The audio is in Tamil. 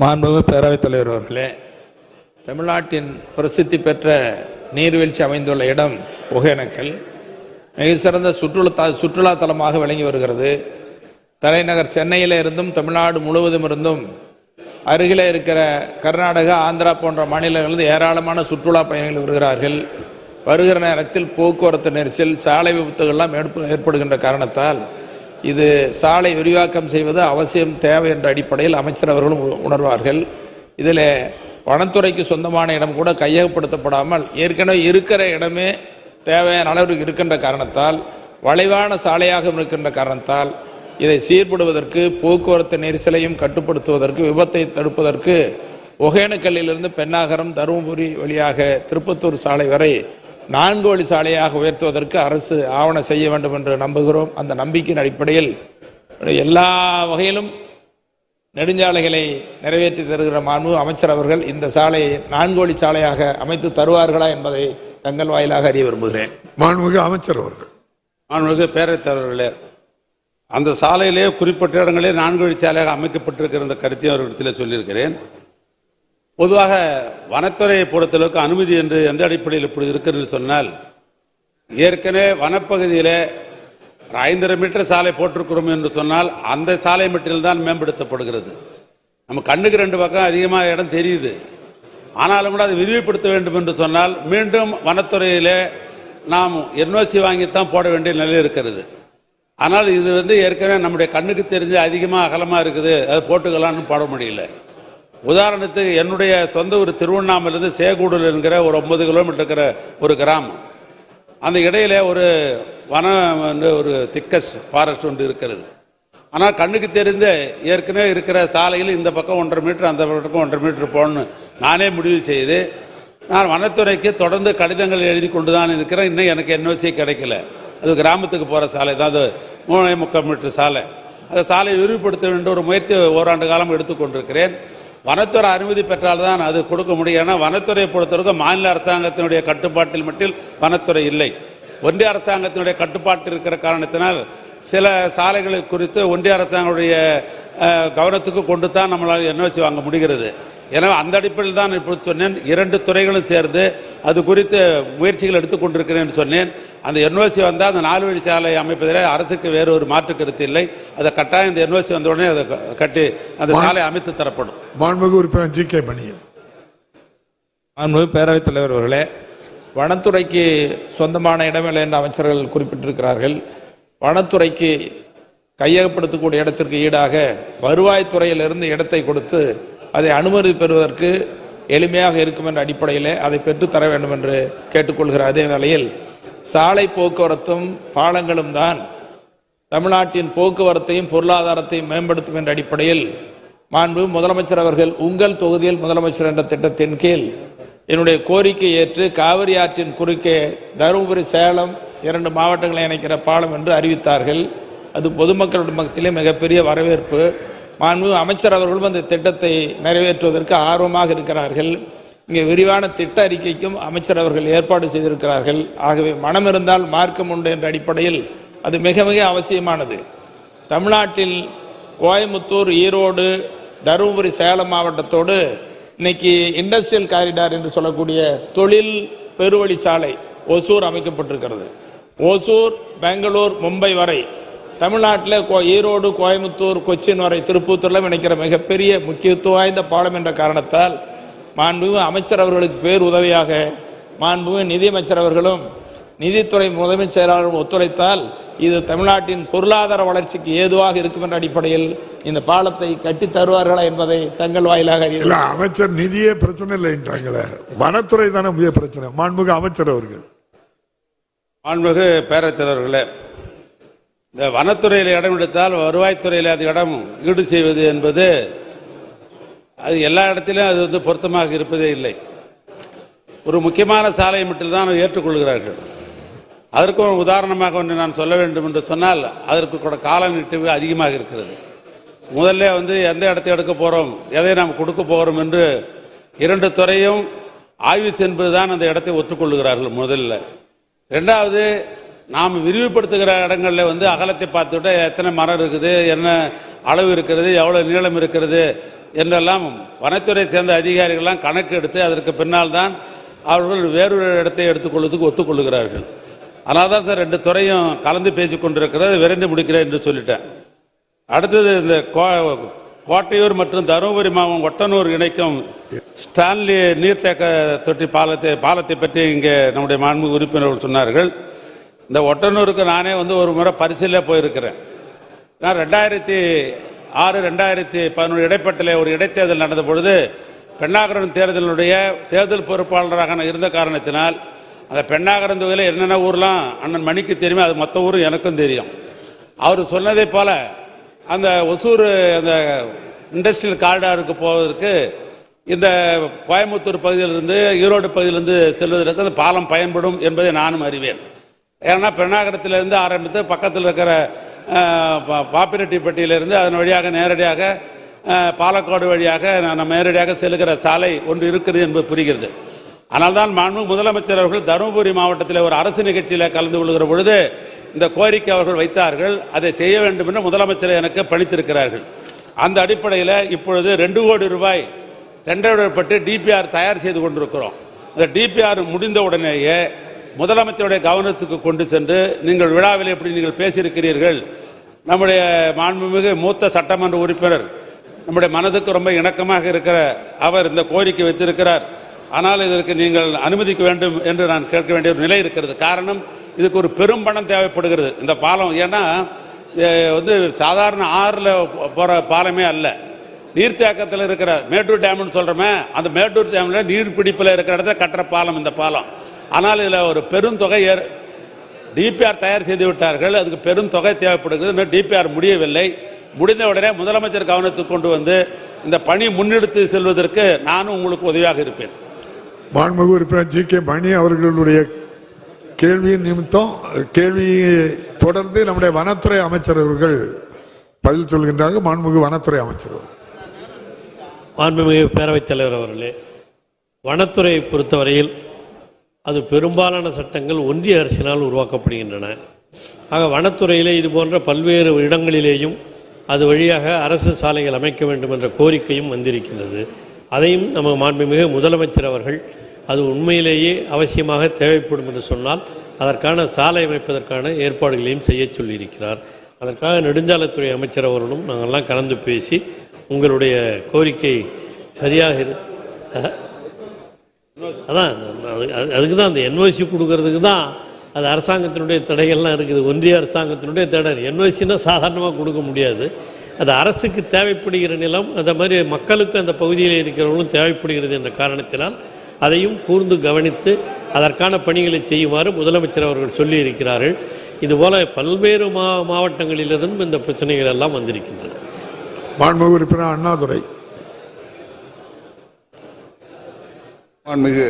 மாண்புமிகு பேரவைத் தலைவர் அவர்களே தமிழ்நாட்டின் பிரசித்தி பெற்ற நீர்வீழ்ச்சி அமைந்துள்ள இடம் ஒகேனக்கல். மிக சிறந்த சுற்றுலா சுற்றுலா தலமாக விளங்கி வருகிறது. தலைநகர் சென்னையில் இருந்தும் தமிழ்நாடு முழுவதும் இருந்தும் அருகில் இருக்கிற கர்நாடகா ஆந்திரா போன்ற மாநிலங்களிலிருந்து ஏராளமான சுற்றுலா பயணிகள் வருகிறார்கள். வருகிற நேரத்தில் போக்குவரத்து நெரிசல் சாலை விபத்துகள்லாம் ஏற்படுகின்ற காரணத்தால் இது சாலை விரிவாக்கம் செய்வது அவசியம் தேவை என்ற அடிப்படையில் அமைச்சர் அவர்களும் உ- உணர்வார்கள். இதில் வனத்துறைக்கு சொந்தமான இடம் கூட கையகப்படுத்தப்படாமல் ஏற்கனவே இருக்கிற இடமே தேவையான அளவிற்கு இருக்கின்ற காரணத்தால் வளைவான சாலையாக இருக்கின்ற காரணத்தால் இதை சீர்படுவதற்கு போக்குவரத்து நெரிசலையும் கட்டுப்படுத்துவதற்கு விபத்தை தடுப்பதற்கு ஒகேனக்கல்லிலிருந்து பெண்ணாகரம் தருமபுரி வழியாக திருப்பத்தூர் சாலை வரை நான்கு வழி சாலையாக உயர்த்துவதற்கு அரசு ஆவணம் செய்ய வேண்டும் என்று நம்புகிறோம். அந்த நம்பிக்கையின் அடிப்படையில் எல்லா வகையிலும் நெடுஞ்சாலைகளை நிறைவேற்றி தருகிற மாண்பு அமைச்சர் அவர்கள் இந்த சாலையை நான்கு வழி சாலையாக அமைத்து தருவார்களா என்பதை தங்கள் வாயிலாக அறிய விரும்புகிறேன். மாண்புமிகு அமைச்சர் அவர்கள். மாண்புமிகு பேரவைத் தலைவர்களே அந்த சாலையிலே குறிப்பிட்ட இடங்களே நான்கு வழிச்சாலையாக அமைக்கப்பட்டிருக்கிற இந்த கருத்தையும் அவர்களிடத்தில் சொல்லியிருக்கிறேன். பொதுவாக வனத்துறையை பொறுத்தளவுக்கு அனுமதி என்று எந்த அடிப்படையில் இப்படி இருக்கிறது சொன்னால் ஏற்கனவே வனப்பகுதியில் ஐந்தரை மீட்டர் சாலை போட்டிருக்கிறோம் என்று சொன்னால் அந்த சாலை மட்டில்தான் மேம்படுத்தப்படுகிறது. நம்ம கண்ணுக்கு ரெண்டு பக்கம் அதிகமாக இடம் தெரியுது. ஆனாலும் கூட அதை விரிவுபடுத்த வேண்டும் என்று சொன்னால் மீண்டும் வனத்துறையில் நாம் என்ஓசி வாங்கித்தான் போட வேண்டிய நிலை இருக்கிறது. ஆனால் இது வந்து ஏற்கனவே நம்முடைய கண்ணுக்கு தெரிஞ்சு அதிகமாக அகலமாக இருக்குது அதை போட்டுக்கலாம்னு போட முடியல. உதாரணத்துக்கு என்னுடைய சொந்த ஊர் திருவண்ணாமலேருந்து சேகூடல் என்கிற ஒரு ஒன்பது கிலோமீட்டர் இருக்கிற ஒரு கிராமம். அந்த இடையில ஒரு வனம் வந்து ஒரு திக்கஸ் ஃபாரஸ்ட் ஒன்று இருக்கிறது. ஆனால் கண்ணுக்கு தெரிந்த ஏற்கனவே இருக்கிற சாலையில் இந்த பக்கம் ஒன்றரை மீட்டர் அந்த பக்கம் ஒன்றரை மீட்டர் போகணும்னு நானே முடிவு செய்து நான் வனத்துறைக்கு தொடர்ந்து கடிதங்கள் எழுதி கொண்டு தான் இருக்கிறேன். இன்னும் எனக்கு என்ஓசி கிடைக்கல. அது கிராமத்துக்கு போகிற சாலை தான். அது மூணே முக்கால் மீட்டர் சாலை. அந்த சாலையை விரிவுபடுத்த வேண்டும் ஒரு முயற்சி ஓராண்டு காலம் எடுத்துக்கொண்டிருக்கிறேன். வனத்துறை அனுமதி பெற்றால்தான் அது கொடுக்க முடியும். ஏன்னா வனத்துறையை பொறுத்தவரைக்கும் மாநில அரசாங்கத்தினுடைய கட்டுப்பாட்டில் மட்டும் வனத்துறை இல்லை. ஒன்றிய அரசாங்கத்தினுடைய கட்டுப்பாட்டு இருக்கிற காரணத்தினால் சில சாலைகளை குறித்து ஒன்றிய அரசாங்கத்துடைய கவனத்துக்கு கொண்டு தான் நம்மளால் என்ஓசி வாங்க முடிகிறது. எனவே அந்த அடிப்படையில் தான் இப்போ சொன்னேன் இரண்டு துறைகளும் சேர்ந்து அது குறித்து முயற்சிகள் எடுத்துக்கொண்டிருக்கிறேன் என்று சொன்னேன். அந்த என்ஓசி வந்தால் அந்த நாலு வழி சாலை அமைப்பதில் அரசுக்கு வேறு ஒரு மாற்று கருத்து இல்லை. அதை கட்டாயம் இந்த என்ஓசி வந்த உடனே அதை கட்டி அந்த சாலை அமைத்து தரப்படும். மாண்புமிகு உறுப்பினர் ஜி கே மணியன். மாண்புமிகு பேரவைத் தலைவர் அவர்களே வனத்துறைக்கு சொந்தமான இடமில்லை என்று அமைச்சர்கள் குறிப்பிட்டிருக்கிறார்கள். வனத்துறைக்கு கையகப்படுத்தக்கூடிய இடத்திற்கு ஈடாக வருவாய்த்துறையிலிருந்து இடத்தை கொடுத்து அதை அனுமதி பெறுவதற்கு எளிமையாக இருக்கும் என்ற அடிப்படையில் அதை பெற்றுத்தர வேண்டும் என்று கேட்டுக்கொள்கிற அதே வேளையில் சாலை போக்குவரத்தும் பாலங்களும் தான் தமிழ்நாட்டின் போக்குவரத்தையும் பொருளாதாரத்தையும் மேம்படுத்தும் என்ற அடிப்படையில் மாண்பு முதலமைச்சர் அவர்கள் உங்கள் தொகுதியில் முதலமைச்சர் என்ற திட்டத்தின் கீழ் என்னுடைய கோரிக்கை ஏற்று காவிரி ஆற்றின் குறுக்கே தருமபுரி சேலம் இரண்டு மாவட்டங்களை இணைக்கிற பாலம் என்று அறிவித்தார்கள். அது பொதுமக்களுடைய மத்தியிலே மிகப்பெரிய வரவேற்பு. மாண்பு அமைச்சர் அவர்களும் அந்த திட்டத்தை நிறைவேற்றுவதற்கு ஆர்வமாக இருக்கிறார்கள். இங்கே விரிவான திட்ட அறிக்கைக்கும் அமைச்சர் அவர்கள் ஏற்பாடு செய்திருக்கிறார்கள். ஆகவே மனம் இருந்தால் மார்க்கம் உண்டு என்ற அடிப்படையில் அது மிக மிக அவசியமானது. தமிழ்நாட்டில் கோயம்புத்தூர் ஈரோடு தருமபுரி சேலம் மாவட்டத்தோடு இன்னைக்கு இண்டஸ்ட்ரியல் காரிடார் என்று சொல்லக்கூடிய தொழில் பெருவழிச்சாலை ஒசூர் அமைக்கப்பட்டிருக்கிறது. ஒசூர் பெங்களூர் மும்பை வரை தமிழ்நாட்டில் கோ- ஈரோடு கோயமுத்தூர் கொச்சின் வரை திருப்பூத்தூர்ல இணைக்கிற மிகப்பெரிய முக்கியத்துவம் வாய்ந்த பாலம் என்ற காரணத்தால் மாண்புமிகு அமைச்சர் அவர்களுக்கு பேர் உதவியாக மாண்புமிகு நிதியமைச்சர் அவர்களும் நிதித்துறை முதன்மைச் செயலாளரும் ஒத்துழைத்தால் இது தமிழ்நாட்டின் பொருளாதார வளர்ச்சிக்கு ஏதுவாக இருக்கும் என்ற அடிப்படையில் இந்த பாலத்தை கட்டித் தருவார்களா என்பதை தங்கள் வாயிலாக இல்ல அமைச்சர் நிதியே பிரச்சனை இல்லைன்றாங்களே வனத்துறை தானே முக்கிய பிரச்சனை. மாண்புமிகு அமைச்சர் அவர்கள். மாண்புமிகு பேரவைத் தலைவர்களே இந்த வனத்துறையில் இடம் எடுத்தால் வருவாய்த்துறையில் அது இடம் ஈடு செய்வது என்பது அது எல்லா இடத்திலும் அது வந்து பொருத்தமாக இருப்பதே இல்லை. ஒரு முக்கியமான சாலையை மட்டும்தான் ஏற்றுக்கொள்கிறார்கள். அதற்கும் உதாரணமாக ஒன்று நான் சொல்ல வேண்டும் என்று சொன்னால் அதற்கு கூட கால நீட்டிவு அதிகமாக இருக்கிறது. முதல்ல வந்து எந்த இடத்தை எடுக்க போகிறோம் எதை நாம் கொடுக்க போகிறோம் என்று இரண்டு துறையும் ஆய்வு என்பதுதான் அந்த இடத்தை ஒத்துக்கொள்ளுகிறார்கள் முதல்ல. ரெண்டாவது நாம் விரிவுபடுத்துகிற இடங்களில் வந்து அகலத்தை பார்த்துட்டு எத்தனை மரம் இருக்குது என்ன அளவு இருக்கிறது எவ்வளோ நீளம் இருக்கிறது என்றெல்லாம் வனத்துறை சேர்ந்த அதிகாரிகள்லாம் கணக்கு எடுத்து அதற்கு பின்னால் தான் அவர்கள் வேறொரு இடத்தை எடுத்துக்கொள்வதுக்கு ஒத்துக்கொள்ளுகிறார்கள். அதனால தான் சார் ரெண்டு துறையும் கலந்து பேசி கொண்டிருக்கிறது விரைந்து முடிக்கிறேன் என்று சொல்லிட்டேன். அடுத்தது இந்த கோ- கோட்டையூர் மற்றும் தருமபுரி மாவட்டம் ஒட்டனூர் இணைக்கும் ஸ்டான்லி நீர்த்தேக்க தொட்டி பாலத்தை பாலத்தை பற்றி இங்கே நம்முடைய மாண்பு உறுப்பினர்கள் சொன்னார்கள். இந்த ஒட்டனூருக்கு நானே வந்து ஒரு முறை பரிசில் போயிருக்கிறேன். நான் ரெண்டாயிரத்தி ஆறு ரெண்டாயிரத்தி பதினொன்று இடைப்பட்டில் ஒரு இடைத்தேர்தல் நடந்த பொழுது பெண்ணாகரன் தேர்தலுடைய தேர்தல் பொறுப்பாளராக நான் இருந்த காரணத்தினால் அந்த பெண்ணாகரம் தொகுதியில் என்னென்ன ஊர்லாம் அண்ணன் மணிக்கு தெரியுமோ அது மற்ற ஊரும் எனக்கும் தெரியும். அவர் சொன்னதைப் போல அந்த ஒசூர் அந்த இண்டஸ்ட்ரியல் காரிடாருக்கு போவதற்கு இந்த கோயம்புத்தூர் பகுதியிலிருந்து ஈரோடு பகுதியிலிருந்து செல்வதற்கு அந்த பாலம் பயன்படும் என்பதை நானும் அறிவேன். ஏன்னா பெருநாகரத்திலிருந்து ஆரம்பித்து பக்கத்தில் இருக்கிற அஹ், பாப்பிரெட்டிப்பட்டியிலிருந்து அதன் வழியாக நேரடியாக பாலக்கோடு பாலக்காடு வழியாக நம்ம நேரடியாக செல்கிற சாலை ஒன்று இருக்கிறது என்பது புரிகிறது. ஆனால் தான் மாண்பு முதலமைச்சர் அவர்கள் தருமபுரி மாவட்டத்தில் ஒரு அரசு நிகழ்ச்சியில் கலந்து கொள்கிற பொழுது இந்த கோரிக்கை அவர்கள் வைத்தார்கள். அதை செய்ய வேண்டும் என்று முதலமைச்சர் எனக்கு பணித்திருக்கிறார்கள். அந்த அடிப்படையில் இப்பொழுது ரெண்டு கோடி ரூபாய் டெண்டர் விடப்பட்டு டிபிஆர் தயார் செய்து கொண்டிருக்கிறோம். அந்த டிபிஆர் முடிந்த உடனேயே முதலமைச்சருடைய கவனத்துக்கு கொண்டு சென்று நீங்கள் விழாவில் எப்படி நீங்கள் பேசியிருக்கிறீர்கள்? நம்முடைய மாண்புமிகு மூத்த சட்டமன்ற உறுப்பினர் நம்முடைய மனதுக்கு ரொம்ப இணக்கமாக இருக்கிற அவர் இந்த கோரிக்கை வைத்திருக்கிறார். ஆனால் இதற்கு நீங்கள் அனுமதிக்க வேண்டும் என்று நான் கேட்க வேண்டிய ஒரு நிலை இருக்கிறது. காரணம் இதுக்கு ஒரு பெரும் பணம் தேவைப்படுகிறது. இந்த பாலம் ஏன்னா வந்து சாதாரண ஆறில் போகிற பாலமே அல்ல. நீர்த்தேக்கத்தில் இருக்கிற மேட்டூர் டேம்னு சொல்கிறோமே அந்த மேட்டூர் டேமில் நீர்பிடிப்பில் இருக்கிற இடத்துல கட்டுற பாலம் இந்த பாலம். ஆனால் இதில் ஒரு பெருந்தொகை ஏற் டிபிஆர் தயார் செய்து விட்டார்கள். அதுக்கு பெரும் தொகை தேவைப்படுகிறது. இன்னும் டிபிஆர் முடியவில்லை. முடிந்த உடனே முதலமைச்சர் கவனத்துக்கு கொண்டு வந்து இந்த பணி முன்னெடுத்து செல்வதற்கு நானும் உங்களுக்கு உதவியாக இருப்பேன். மாண்புமிகு உறுப்பினர் ஜி. கே. மணி அவர்களுடைய கேள்வியின் நிமித்தம் கேள்வியை தொடர்ந்து நம்முடைய வனத்துறை அமைச்சர் அவர்கள் பதில் சொல்கின்றார்கள். மாண்புமிகு வனத்துறை அமைச்சர். மாண்புமிகு பேரவைத் தலைவர் அவர்களே வனத்துறையை பொறுத்தவரையில் அது பெரும்பாலான சட்டங்கள் ஒன்றிய அரசினால் உருவாக்கப்படுகின்றன. ஆக வனத்துறையிலே இது போன்ற பல்வேறு இடங்களிலேயும் அது வழியாக அரசு சாலைகள் அமைக்க வேண்டும் என்ற கோரிக்கையும் வந்திருக்கின்றது. அதையும் நம்ம மாண்புமிகு முதலமைச்சர் அவர்கள் அது உண்மையிலேயே அவசியமாக தேவைப்படும் என்று சொன்னால் அதற்கான சாலை அமைப்பதற்கான ஏற்பாடுகளையும் செய்ய சொல்லியிருக்கிறார். அதற்காக நெடுஞ்சாலைத்துறை அமைச்சர் அவர்களும் நாங்கள்லாம் கலந்து பேசி உங்களுடைய கோரிக்கை சரியாக இரு அதான் அது- அதுக்கு தான் அந்த என்ஓசி கொடுக்கறதுக்கு தான் அது அரசாங்கத்தினுடைய தடைகள்லாம் இருக்குது. ஒன்றிய அரசாங்கத்தினுடைய தடை. என்ஓசின்னா சாதாரணமாக கொடுக்க முடியாது. அது அரசுக்கு தேவைப்படுகிற நிலம் அந்த மாதிரி மக்களுக்கு அந்த பகுதியில் இருக்கிறவங்களும் தேவைப்படுகிறது என்ற காரணத்தினால் அதையும் கூர்ந்து கவனித்து அதற்கான பணிகளை செய்யுமாறு முதலமைச்சர் அவர்கள் சொல்லியிருக்கிறார்கள். இதுபோல பல்வேறு மா மாவட்டங்களிலிருந்தும் இந்த பிரச்சனைகள் எல்லாம் வந்திருக்கின்றன. மாண்புமிகு உறுப்பினர் அண்ணாதுரை மாண்புமிகு